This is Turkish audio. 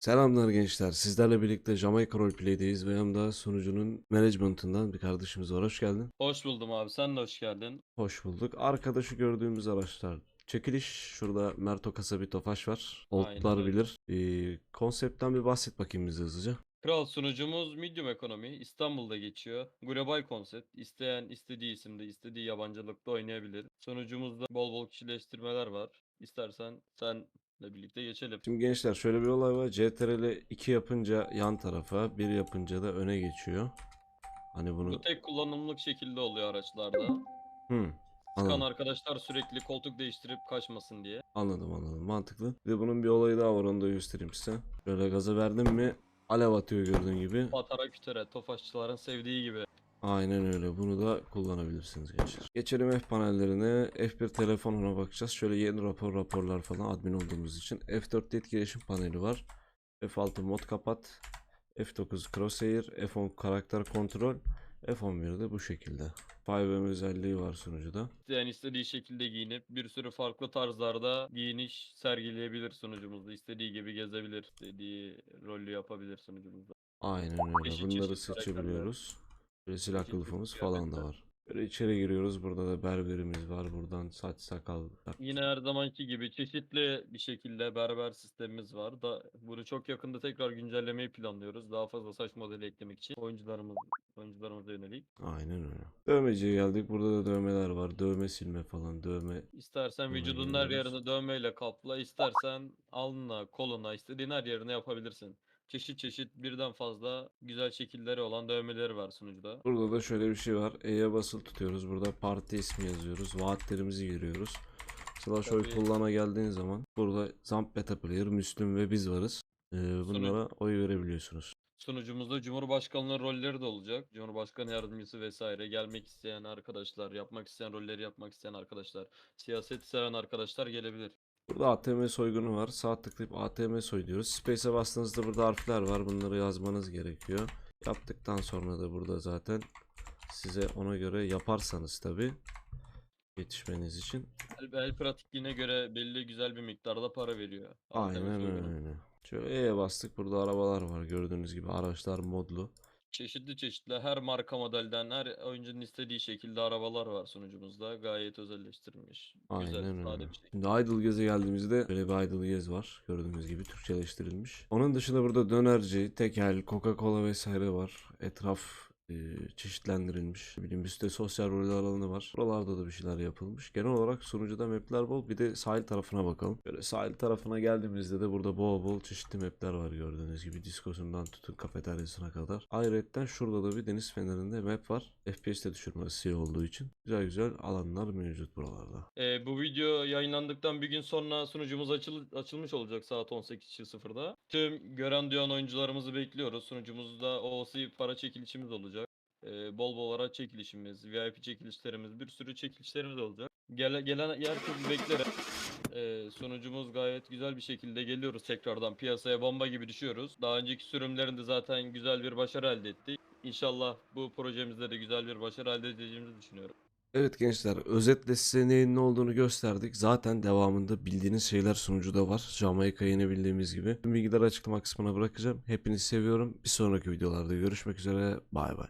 Selamlar gençler. Sizlerle birlikte Jamaica Roleplay'deyiz ve yanımda sunucunun management'ından bir kardeşimiz var. Hoş geldin. Hoş buldum abi. Sen de hoş geldin. Hoş bulduk. Arkada şu gördüğümüz araçlar. Çekiliş. Şurada Merto Kasa bir Tofaş var. Oldlar bilir. Ee, konseptten bir bahset bakayım bize hızlıca. Kral sunucumuz Medium Ekonomi. İstanbul'da geçiyor. Global konsept. İsteyen istediği isimde, istediği yabancılıkta oynayabilir. Sunucumuzda bol bol kişileştirmeler var. İstersen senle birlikte geçelim. Şimdi gençler şöyle bir olay var. CTRL 2 yapınca yan tarafa, 1 yapınca da öne geçiyor. Hani bunu... Bu tek kullanımlık şekilde oluyor araçlarda. Hmm, Çıkan anladım. arkadaşlar sürekli koltuk değiştirip kaçmasın diye. Anladım anladım. Mantıklı. Bir de bunun bir olayı daha var onu da göstereyim size. Böyle gaza verdim mi alev atıyor gördüğün gibi. Patara kütere, tofaşçıların sevdiği gibi. Aynen öyle. Bunu da kullanabilirsiniz gençler. Geçelim F panellerine. F1 telefonuna bakacağız. Şöyle yeni rapor raporlar falan admin olduğumuz için. F4'te etkileşim paneli var. F6 mod kapat. F9 crosshair. F10 karakter kontrol. F11'de bu şekilde. 5M özelliği var sunucuda. İsteyen istediği şekilde giyinip bir sürü farklı tarzlarda giyiniş sergileyebilir sunucumuzda. İstediği gibi gezebilir. istediği rolü yapabilir sunucumuzda. Aynen öyle. Bunları seçebiliyoruz. Kılıfımız çeşit falan da var. Böyle içeri giriyoruz. Burada da berberimiz var. Buradan saç sakal. Yine her zamanki gibi çeşitli bir şekilde berber sistemimiz var. Da bunu çok yakında tekrar güncellemeyi planlıyoruz. Daha fazla saç modeli eklemek için oyuncularımız oyuncularımıza yönelik. Aynen öyle. Dövmeciye geldik. Burada da dövmeler var. Dövme silme falan. Dövme. İstersen vücudun her yerini dövmeyle kapla, istersen alnına, koluna, istediğin her yerine yapabilirsin. Çeşit çeşit birden fazla güzel şekilleri olan dövmeleri var sunucuda. Burada da şöyle bir şey var. E'ye basılı tutuyoruz. Burada parti ismi yazıyoruz. Vaatlerimizi giriyoruz. Slash oy kullana geldiğin zaman burada Zamp Beta Player, Müslüm ve biz varız. Ee, bunlara oy verebiliyorsunuz. Sunucumuzda Cumhurbaşkanlığı rolleri de olacak. Cumhurbaşkanı yardımcısı vesaire gelmek isteyen arkadaşlar, yapmak isteyen rolleri yapmak isteyen arkadaşlar, siyaset seven arkadaşlar gelebilir. Burada ATM soygunu var. Sağ tıklayıp ATM soy diyoruz. Space'e bastığınızda burada harfler var. Bunları yazmanız gerekiyor. Yaptıktan sonra da burada zaten size ona göre yaparsanız tabi yetişmeniz için. El, el pratikliğine göre belli güzel bir miktarda para veriyor. ATM Aynen soygunu. öyle. Şöyle E'ye bastık. Burada arabalar var. Gördüğünüz gibi araçlar modlu. Çeşitli çeşitli her marka modelden her oyuncunun istediği şekilde arabalar var sunucumuzda. Gayet özelleştirilmiş. Güzel, Aynen sade öyle. bir şey. Şimdi Idle Gez'e geldiğimizde böyle bir Idle Gez var. Gördüğünüz gibi Türkçeleştirilmiş. Onun dışında burada dönerci, tekel, Coca-Cola vesaire var. Etraf e, çeşitlendirilmiş. Bileyim üstte sosyal roller alanı var. Buralarda da bir şeyler yapılmış. Genel olarak sunucuda mapler bol. Bir de sahil tarafına bakalım. Böyle sahil tarafına geldiğimizde de burada bol bol çeşitli mapler var gördüğünüz gibi. Diskosundan tutun kafeteryasına kadar. Ayrıca şurada da bir deniz fenerinde map var. FPS'te düşürmesi siyah olduğu için. Güzel güzel alanlar mevcut buralarda. Ee, bu video yayınlandıktan bir gün sonra sunucumuz açıl açılmış olacak saat 18.00'da. Tüm gören duyan oyuncularımızı bekliyoruz. Sunucumuzda OOC para çekilişimiz olacak. Ee, bol bol araç çekilişimiz, VIP çekilişlerimiz, bir sürü çekilişlerimiz olacak. Gele, gelen herkesi beklerim. Ee, sunucumuz gayet güzel bir şekilde geliyoruz tekrardan. Piyasaya bomba gibi düşüyoruz. Daha önceki sürümlerinde zaten güzel bir başarı elde ettik. İnşallah bu projemizde de güzel bir başarı elde edeceğimizi düşünüyorum. Evet gençler özetle size neyin ne olduğunu gösterdik. Zaten devamında bildiğiniz şeyler sunucuda var. Jamaika yeni bildiğimiz gibi. Tüm bilgileri açıklama kısmına bırakacağım. Hepinizi seviyorum. Bir sonraki videolarda görüşmek üzere. Bay bay.